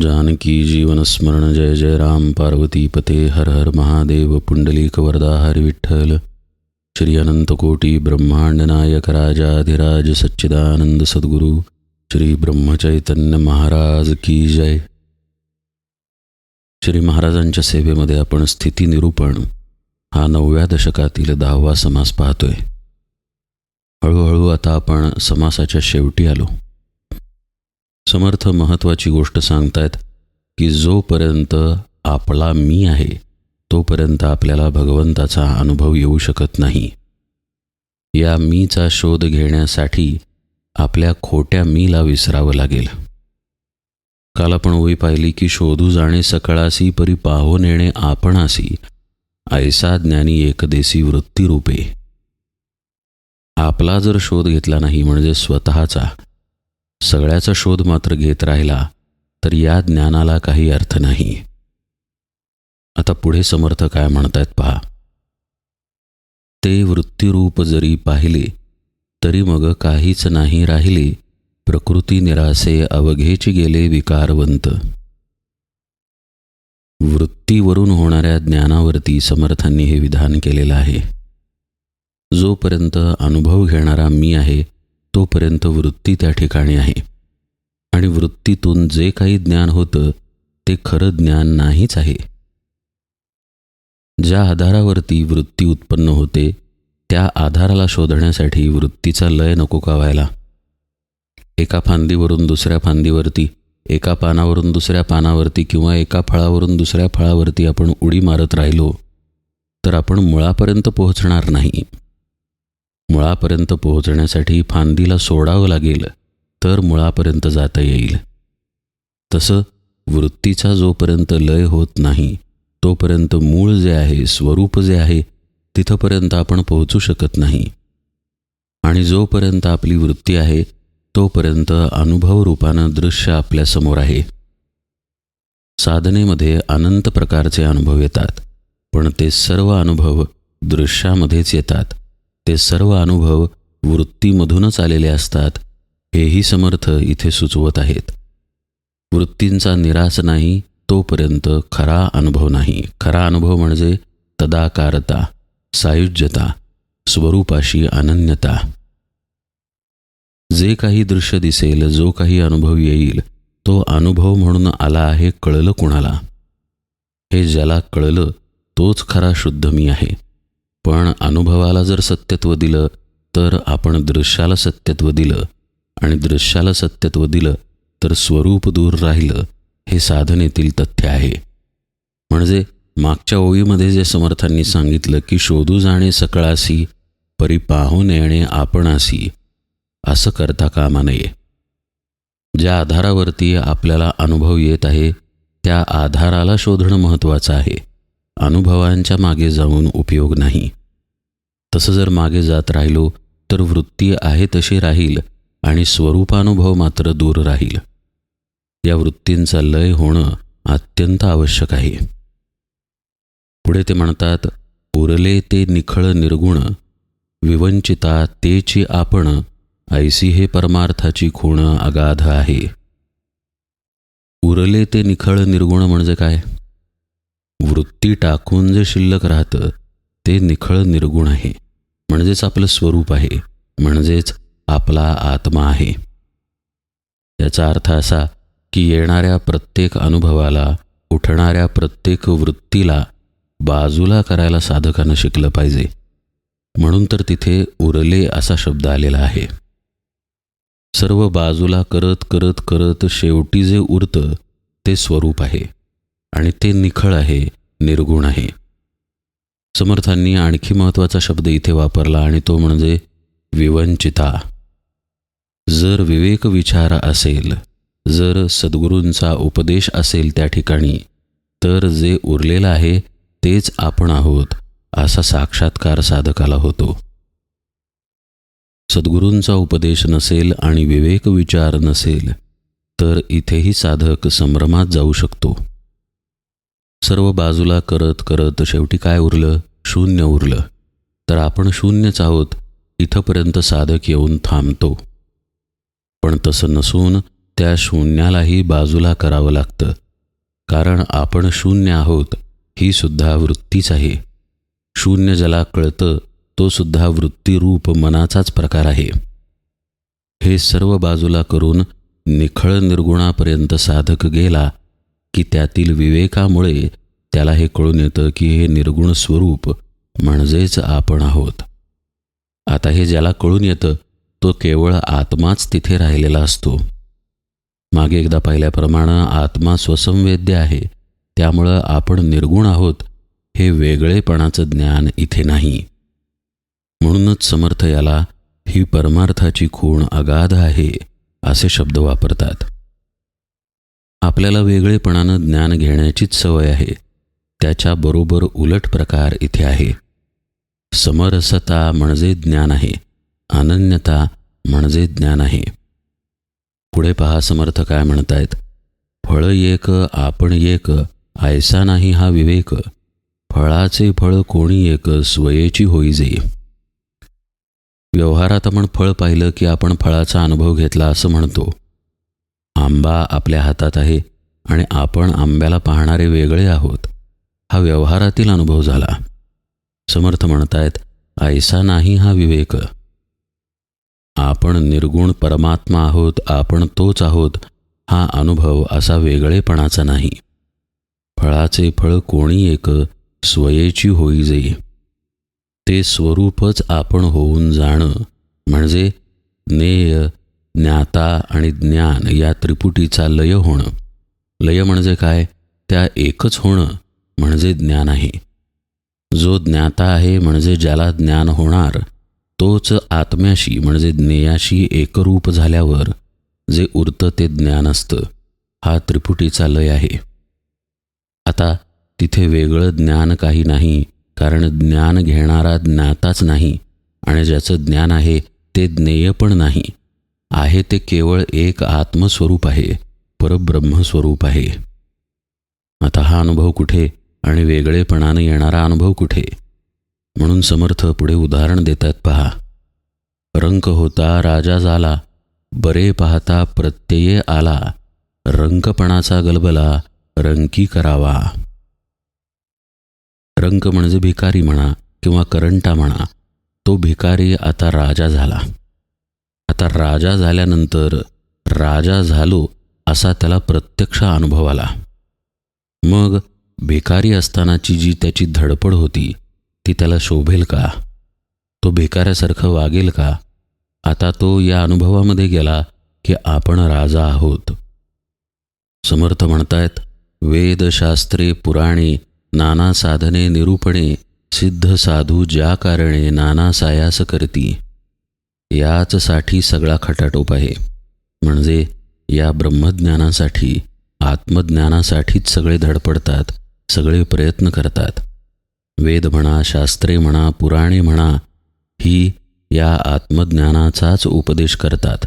जानकी जीवनस्मरण जय जय राम। पार्वती पते हर हर महादेव। पुंडलीक वरदा हरी विठ्ठल। श्री अनंतकोटी ब्रह्मांड नायक राजाधिराज सच्चिदानंद सद्गुरू श्री ब्रह्मचैतन्य महाराज की जय। श्री महाराजांच्या सेवेमध्ये आपण स्थिती निरूपण हा नवव्या दशकातील दहावा समास पाहतोय. हळूहळू आता आपण समासाच्या शेवटी आलो. समर्थ महत्त्वाची गोष्ट सांगतायत की जोपर्यंत आपला मी आहे तोपर्यंत आपल्याला भगवंताचा अनुभव येऊ शकत नाही. या मीचा शोध घेण्यासाठी आपल्या खोट्या मीला विसरावं लागेल. काल आपण ओळी पाहिली की शोधू जाणे सकळासी परी पाहो नेणे आपणासी ऐसा ज्ञानी एकदेसी वृत्तीरूपे. आपला जर शोध घेतला नाही म्हणजे स्वतःचा सगळ्याचा शोध मात्र घेत राहिला तर या ज्ञानाला काही अर्थ नाही. आता पुढे समर्थ काय म्हणतायत पहा. ते वृत्तीरूप जरी पाहिले तरी मग काहीच नाही राहिले प्रकृती निरासे अवघेची गेले विकारवंत. वृत्तीवरून होणाऱ्या ज्ञानावरती समर्थांनी हे विधान केलेलं आहे. जोपर्यंत अनुभव घेणारा मी आहे तोपर्यंत वृत्ती त्या ठिकाणी आहे. आणि वृत्तीतून जे काही ज्ञान होतं ते खरं ज्ञान नाहीच आहे. ज्या आधारावरती वृत्ती उत्पन्न होते त्या आधाराला शोधण्यासाठी वृत्तीचा लय नको का व्हायला? एका फांदीवरून दुसऱ्या फांदीवरती एका पानावरून दुसऱ्या पानावरती किंवा एका फळावरून दुसऱ्या फळावरती आपण उडी मारत राहिलो तर आपण मुळापर्यंत पोहोचणार नाही. मुळापर्यंत पोहोचण्यासाठी फांदीला सोडावं लागेल तर मुळापर्यंत जाता येईल. तसं वृत्तीचा जोपर्यंत लय होत नाही तोपर्यंत मूळ जे आहे स्वरूप जे आहे तिथंपर्यंत आपण पोहोचू शकत नाही. आणि जोपर्यंत आपली वृत्ती आहे तोपर्यंत अनुभव रूपानं दृश्य आपल्यासमोर आहे. साधनेमध्ये अनंत प्रकारचे अनुभव येतात पण ते सर्व अनुभव दृश्यामध्येच येतात. ते सर्व अनुभव वृत्तीमधूनच आलेले असतात हेही समर्थ इथे सुचवत आहेत. वृत्तींचा निराश नाही तोपर्यंत खरा अनुभव नाही. खरा अनुभव म्हणजे तदाकारता सायुज्यता स्वरूपाशी अनन्यता. जे काही दृश्य दिसेल जो काही अनुभव येईल तो अनुभव म्हणून आला आहे कळलं कुणाला? हे ज्याला कळलं तोच खरा शुद्ध मी आहे. पण अनुभवाला जर सत्यत्व दिलं तर आपण दृश्याला सत्यत्व दिलं. आणि दृश्याला सत्यत्व दिलं तर स्वरूप दूर राहिलं हे साधनेतील तथ्य आहे. म्हणजे मागच्या ओळीमध्ये जे समर्थांनी सांगितलं की शोधू जाणे सकळासी परी पाहून येणे आपणासी असं करता कामा नये. ज्या आधारावरती आपल्याला अनुभव येत आहे त्या आधाराला शोधणं महत्त्वाचं आहे. अनुभवांच्या मागे जाऊन उपयोग नाही. तसं जर मागे जात राहिलो तर वृत्ती आहे तशी राहील आणि स्वरूपानुभव मात्र दूर राहील. या वृत्तींचा लय होणं अत्यंत आवश्यक आहे. पुढे ते म्हणतात उरले ते निखळ निर्गुण विवंचिता तेची आपण ऐसी हे परमार्थाची खूण अगाध आहे. उरले ते निखळ निर्गुण म्हणजे काय? वृत्ती टाकून जे शिल्लक राहतं ते निखळ निर्गुण आहे. म्हणजेच आपलं स्वरूप आहे. म्हणजेच आपला आत्मा आहे. याचा अर्थ असा की येणाऱ्या प्रत्येक अनुभवाला उठणाऱ्या प्रत्येक वृत्तीला बाजूला करायला साधकानं शिकलं पाहिजे. म्हणून तर तिथे उरले असा शब्द आलेला आहे. सर्व बाजूला करत करत करत शेवटी जे उरतं ते स्वरूप आहे. आणि ते निखळ आहे निर्गुण आहे. समर्थांनी आणखी महत्त्वाचा शब्द इथे वापरला आणि तो म्हणजे विवंचिता. जर विवेक विचार असेल जर सद्गुरूंचा उपदेश असेल त्या ठिकाणी तर जे उरलेलं आहे तेच आपण आहोत असा साक्षात्कार साधकाला होतो. सद्गुरूंचा उपदेश नसेल आणि विवेक विचार नसेल तर इथेही साधक संभ्रमात जाऊ शकतो. सर्व बाजूला करत करत शेवटी काय उरलं? शून्य उरलं. तर आपण शून्यच आहोत. इथंपर्यंत साधक येऊन थांबतो. पण तसं नसून त्या शून्यालाही बाजूला करावं लागतं. कारण आपण शून्य आहोत ही सुद्धा वृत्तीच आहे. शून्य ज्याला कळतं तो सुद्धा वृत्तीरूप मनाचाच प्रकार आहे. हे सर्व बाजूला करून निखळ निर्गुणापर्यंत साधक गेला की त्यातील विवेकामुळे त्याला हे कळून येतं की हे निर्गुण स्वरूप म्हणजेच आपण आहोत. आता हे ज्याला कळून येतं तो केवळ आत्माच तिथे राहिलेला असतो. मागे एकदा पाहिल्याप्रमाणे आत्मा स्वसंवेद्य आहे त्यामुळं आपण निर्गुण आहोत हे वेगळेपणाचं ज्ञान इथे नाही. म्हणूनच समर्थ याला ही परमार्थाची खूण अगाध आहे असे शब्द वापरतात. आपल्याला वेगळेपणानं ज्ञान घेण्याचीच सवय आहे. त्याच्याबरोबर उलट प्रकार इथे आहे. समरसता म्हणजे ज्ञान आहे. अनन्यता म्हणजे ज्ञान आहे. पुढे पहा समर्थ काय म्हणतायत. फळ एक आपण एक ऐसा नाही हा विवेक. फळाचे फळ कोणी एक स्वयेची होई जे. व्यवहारात आपण फळ पाहिलं की आपण फळाचा अनुभव घेतला असं म्हणतो. आंबा आपल्या हातात आहे आणि आपण आंब्याला पाहणारे वेगळे आहोत. हा व्यवहारातील अनुभव झाला. समर्थ म्हणतायत ऐसा नाही हा विवेक. आपण निर्गुण परमात्मा आहोत आपण तोच आहोत. हा अनुभव असा वेगळेपणाचा नाही. फळाचे फळ कोणी एक स्वयेची होई जे. ते स्वरूपच आपण होऊन जाणं. म्हणजे नेय ज्ञाता आणि ज्ञान या त्रिपुटीचा लय होणं. लय म्हणजे काय? त्या एकच होणं म्हणजे ज्ञान आहे. जो ज्ञाता आहे म्हणजे ज्याला ज्ञान होणार तोच आत्म्याशी म्हणजे ज्ञेयाशी एकरूप झाल्यावर जे उरतं ते ज्ञान असतं. हा त्रिपुटीचा लय आहे. आता तिथे वेगळं ज्ञान काही नाही कारण ज्ञान घेणारा ज्ञाताच नाही आणि ज्याचं ज्ञान आहे ते ज्ञेय पण नाही. आहे ते केवळ एक आत्मस्वरूप आहे परब्रह्मस्वरूप आहे. आता हा अनुभव कुठे आणि वेगळेपणाने येणारा अनुभव कुठे? म्हणून समर्थ पुढे उदाहरण देतात पहा. रंक होता राजा झाला बरे पाहता प्रत्यये आला रंकपणाचा गलबला रंकी करावा. रंक म्हणजे भिकारी म्हणा किंवा करंटा म्हणा तो भिकारी आता राजा झाला. आता राजा झाल्यानंतर राजा झालो असा त्याला प्रत्यक्ष अनुभव आला. मग भिकारी असतानाची जी त्याची धडपड होती ती त्याला शोभेल का? तो भिकाऱ्यासारखं वागेल का? आता तो या अनुभवामध्ये गेला की आपण राजा आहोत. समर्थ म्हणतायत वेदशास्त्रे पुराणे नाना साधने निरूपणे सिद्ध साधू ज्या कारणे नाना सायास करती. याचसाठी सगळा खटाटोप आहे. म्हणजे या ब्रह्मज्ञानासाठी आत्मज्ञानासाठीच सगळे धडपडतात सगळे प्रयत्न करतात. वेद म्हणा शास्त्रे म्हणा पुराणे म्हणा ही या आत्मज्ञानाचाच उपदेश करतात.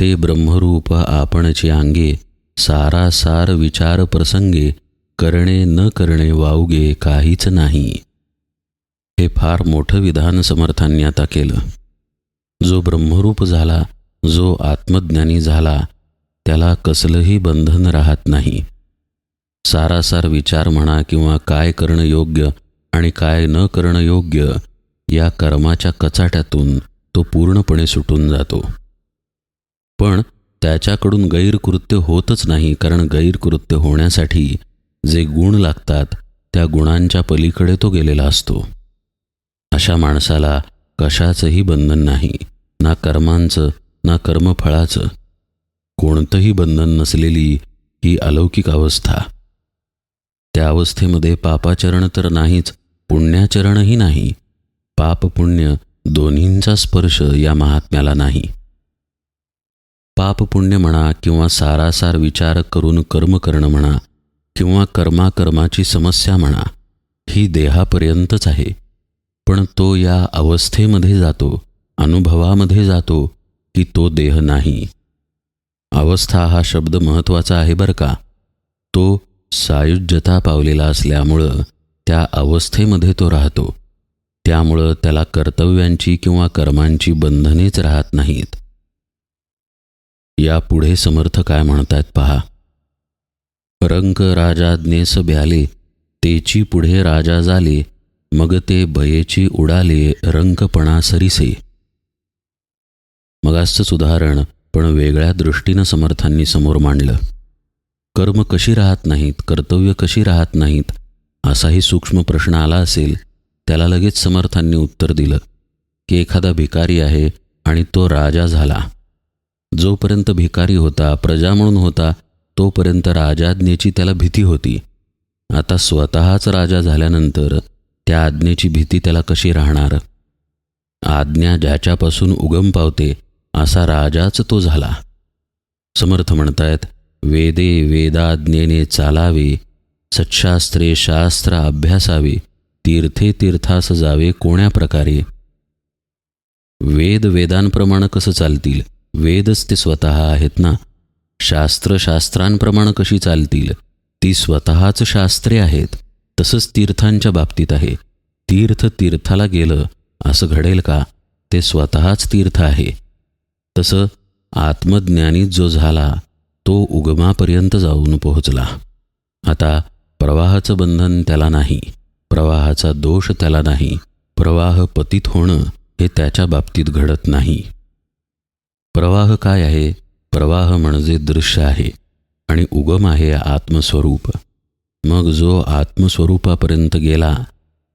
ते ब्रह्मरूप आपणचे अंगे सारासार विचार प्रसंगे करणे न करणे वावगे काहीच नाही. हे फार मोठं विधान समर्थांनी आता केलं. जो ब्रह्मरूप झाला जो आत्मज्ञानी झाला त्याला कसलंही बंधन राहत नाही. सारासार विचार म्हणा किंवा काय करणं योग्य आणि काय न करणं योग्य या कर्माच्या कचाट्यातून तो पूर्णपणे सुटून जातो. पण त्याच्याकडून गैरकृत्य होतच नाही कारण गैरकृत्य होण्यासाठी जे गुण लागतात त्या गुणांच्या पलीकडे तो गेलेला असतो. अशा माणसाला कशाचंही बंधन नाही ना कर्मांचं ना कर्मफळाचं. कोणतंही बंधन नसलेली ही अलौकिक अवस्था. त्या अवस्थेमध्ये पापाचरण तर नाहीच पुण्याचरणही नाही. पाप पुण्य दोन्हींचा स्पर्श या महात्म्याला नाही. पाप पुण्य म्हणा किंवा सारासार विचार करून कर्म करणं म्हणा किंवा कर्माकर्माची समस्या म्हणा ही देहापर्यंतच आहे. पण तो या अवस्थेमध्ये जातो अनुभवामध्ये जातो की तो देह नाही. अवस्था हा शब्द महत्त्वाचा आहे बरं का. तो सायुज्यता पावलेला असल्यामुळं त्या अवस्थेमध्ये तो राहतो. त्यामुळं त्याला कर्तव्यांची किंवा कर्मांची बंधनेच राहत नाहीत. यापुढे समर्थ काय म्हणतायत पहा. रंक राजाज्ञेस ब्याले तेची पुढे राजा झाले मग ते बयेची उडाले रंगपणा सरीसे. मगाचंच उदाहरण पण वेगळ्या दृष्टीनं समर्थांनी समोर मांडलं. कर्म कशी राहत नाहीत कर्तव्य कशी राहत नाहीत असाही सूक्ष्म प्रश्न आला असेल त्याला लगेच समर्थांनी उत्तर दिलं की एखादा भिकारी आहे आणि तो राजा झाला. जोपर्यंत भिकारी होता प्रजा म्हणून होता तोपर्यंत राजाज्ञेची त्याला भीती होती. आता स्वतःच राजा झाल्यानंतर त्या आज्ञेची भीती त्याला कशी राहणार? आज्ञा ज्याच्यापासून उगम पावते असा राजाच तो झाला. समर्थ म्हणतायत वेदे वेदाज्ञेने चालावे सच्छास्त्रे शास्त्र अभ्यासावे तीर्थे तीर्थास जावे कोण्या प्रकारे? वेद वेदांप्रमाणे कसं चालतील? वेदच ते स्वतः आहेत ना? शास्त्र शास्त्रांप्रमाणे कशी चालतील? ती स्वतःच शास्त्रे आहेत. तसंच तीर्थांच्या बाबतीत आहे. तीर्थ तीर्थाला गेलं असं घडेल का? ते स्वतःच तीर्थ आहे. तसं आत्मज्ञानी जो झाला तो उगमापर्यंत जाऊन पोहोचला. आता प्रवाहाचं बंधन त्याला नाही प्रवाहाचा दोष त्याला नाही प्रवाह पतित होणं हे त्याच्या बाबतीत घडत नाही. प्रवाह काय आहे? प्रवाह म्हणजे दृश्य आहे आणि उगम आहे आत्मस्वरूप. मग जो आत्मस्वरूपापर्यंत गेला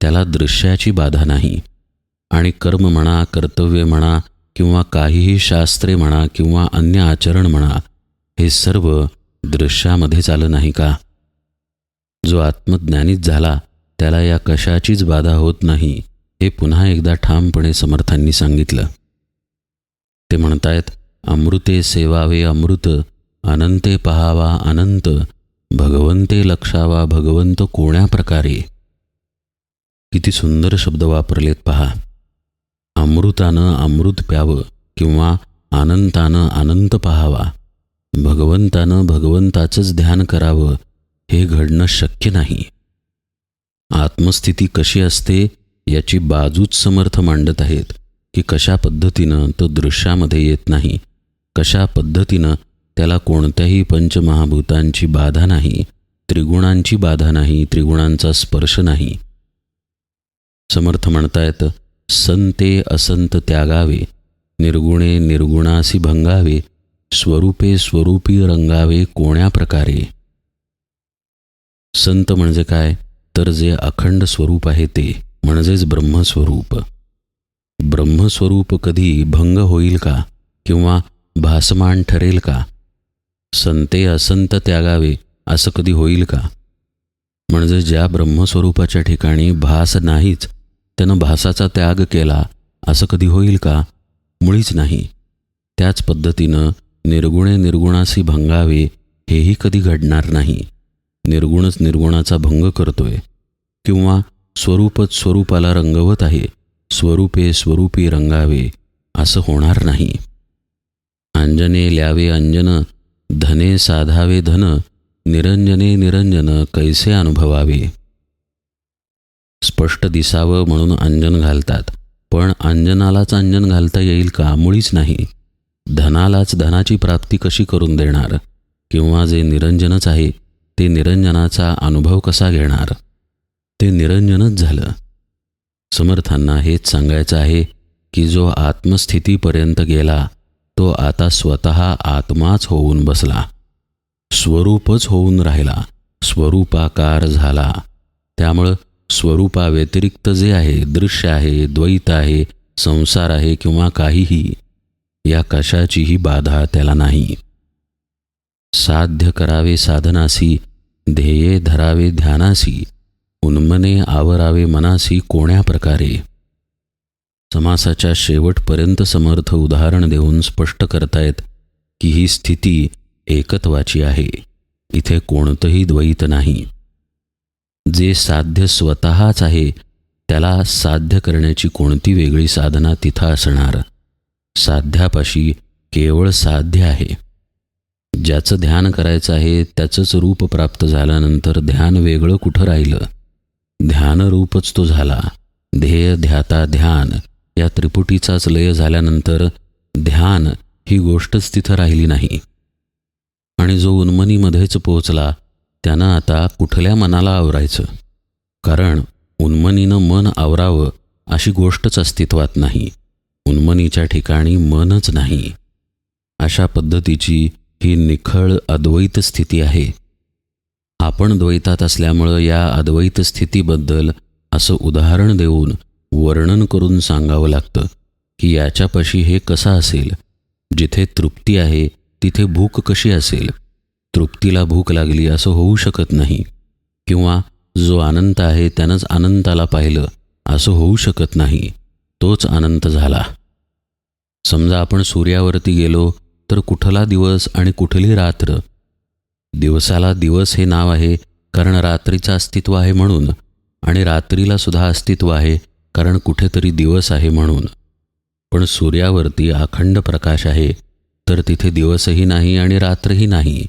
त्याला दृश्याची बाधा नाही. आणि कर्म म्हणा कर्तव्य म्हणा किंवा काहीही शास्त्रे म्हणा किंवा अन्य आचरण म्हणा हे सर्व दृश्यामध्ये आलं नाही का? जो आत्मज्ञानीच झाला त्याला या कशाचीच बाधा होत नाही हे पुन्हा एकदा ठामपणे समर्थांनी सांगितलं. ते म्हणतायत अमृते सेवावे अमृत अनंते पहावा अनंत भगवंते लक्षावा भगवंत कोण्या प्रकारे? किती सुंदर शब्द वापरलेत पहा. अमृतानं अमृत प्यावं किंवा आनंतानं आनंद पहावा. भगवंतानं भगवंताचंच ध्यान करावं हे घडणं शक्य नाही. आत्मस्थिती कशी असते याची बाजूच समर्थ मांडत आहेत की कशा पद्धतीनं तो दृश्यामध्ये येत नाही कशा पद्धतीनं त्याला कोणत्याही पंचमहाभूतांची बाधा नाही त्रिगुणांची बाधा नाही त्रिगुणांचा स्पर्श नाही. समर्थ म्हणतायत संते असंत त्यागावे निर्गुणे निर्गुणासी भंगावे स्वरूपे स्वरूपी रंगावे कोण्या प्रकारे? संत म्हणजे काय? तर जे अखंड स्वरूप आहे ते म्हणजेच ब्रह्मस्वरूप. ब्रह्मस्वरूप कधी भंग होईल का? किंवा भासमान ठरेल का? संते असंत त्यागावे असं कधी होईल का? म्हणजे ज्या ब्रह्मस्वरूपाच्या ठिकाणी भास नाहीच त्यानं भासाचा त्याग केला असं कधी होईल का? मुळीच नाही. त्याच पद्धतीनं निर्गुणे निर्गुणाशी भंगावे हेही कधी घडणार नाही. निर्गुणच निर्गुणाचा भंग करतोय. किंवा स्वरूपच स्वरूपाला रंगवत आहे स्वरूपे स्वरूपी रंगावे असं होणार नाही. अंजने ल्यावे अंजन धने साधावे धन निरंजने निरंजन कैसे अनुभवावे? स्पष्ट दिसावं म्हणून अंजन घालतात. पण अंजनालाच अंजन घालता येईल का? मुळीच नाही. धनालाच धनाची प्राप्ती कशी करून देणार? किंवा जे निरंजनच आहे ते निरंजनाचा अनुभव कसा घेणार? ते निरंजनच झालं. समर्थांना हेच सांगायचं आहे की जो आत्मस्थितीपर्यंत गेला तो आता स्वतः आत्माच होऊन बसला. स्वरूपच होऊन राहिला. स्वरूपाकार झाला. त्यामुळं स्वरूपाव्यतिरिक्त जे आहे दृश्य आहे द्वैत आहे संसार आहे किंवा काहीही या कशाचीही बाधा त्याला नाही. साध्य करावे साधनासी ध्येये धरावे ध्यानासी उन्मने आवरावे मनासी कोण्या प्रकारे? समासाच्या शेवटपर्यंत समर्थ उदाहरण देऊन स्पष्ट करतायत की ही स्थिती एकत्वाची आहे. इथे कोणतंही द्वैत नाही. जे साध्य स्वतःच आहे त्याला साध्य करण्याची कोणती वेगळी साधना तिथं असणार? साध्यापाशी केवळ साध्य आहे. ज्याचं ध्यान करायचं आहे त्याचंच रूप प्राप्त झाल्यानंतर ध्यान वेगळं कुठं राहिलं? ध्यानरूपच तो झाला. ध्येय ध्याता ध्यान. या त्रिपुटीचाच लय झाल्यानंतर ध्यान ही गोष्टच तिथं राहिली नाही. आणि जो उन्मनीमध्येच पोचला त्यानं आता कुठल्या मनाला आवरायचं? कारण उन्मनीनं मन आवरावं अशी गोष्टच अस्तित्वात नाही. उन्मनीच्या ठिकाणी मनच नाही. अशा पद्धतीची ही निखळ अद्वैत स्थिती आहे. आपण द्वैतात असल्यामुळं या अद्वैत स्थितीबद्दल असं उदाहरण देऊन वर्णन करून सांगावं लागतं की याच्यापाशी हे कसं असेल? जिथे तृप्ती आहे तिथे भूक कशी असेल? तृप्तीला भूक लागली असं होऊ शकत नाही. किंवा जो आनंद आहे त्यानंच आनंदाला पाहिलं असं होऊ शकत नाही. तोच आनंद झाला. समजा आपण सूर्यावरती गेलो तर कुठला दिवस आणि कुठली रात्र? दिवसाला दिवस हे नाव आहे कारण रात्रीचं अस्तित्व आहे म्हणून. आणि रात्रीला सुद्धा अस्तित्व आहे कारण कुठेतरी दिवस आहे म्हणून. पण सूर्यावरती अखंड प्रकाश आहे तर तिथे दिवसही नाही आणि रात्रही नाही.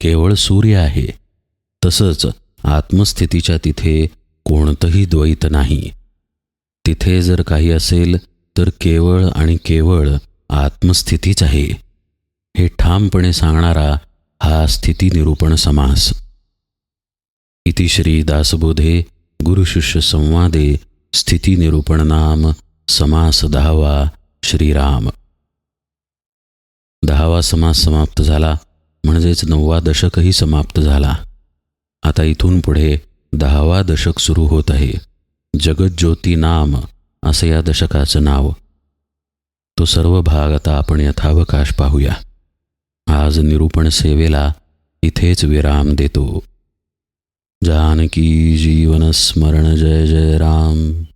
केवळ सूर्य आहे. तसंच आत्मस्थितीच्या तिथे कोणतंही द्वैत नाही. तिथे जर काही असेल तर केवळ आणि केवळ आत्मस्थितीच आहे. हे ठामपणे सांगणारा हा स्थिती निरूपण समास इतिश्री दासबोधे गुरुशिष्य संवादे स्थिती निरूपण नाम समास दहावा श्रीराम. दहावा समास समाप्त झाला म्हणजेच नववा दशकही समाप्त झाला. आता इथून पुढे दहावा दशक सुरू होत आहे. जगज्योती नाम असं या दशकाचं नाव. तो सर्व भाग आता आपण यथावकाश पाहूया. आज निरूपण सेवेला इथेच विराम देतो. जानकी जीवन स्मरण जय जय राम।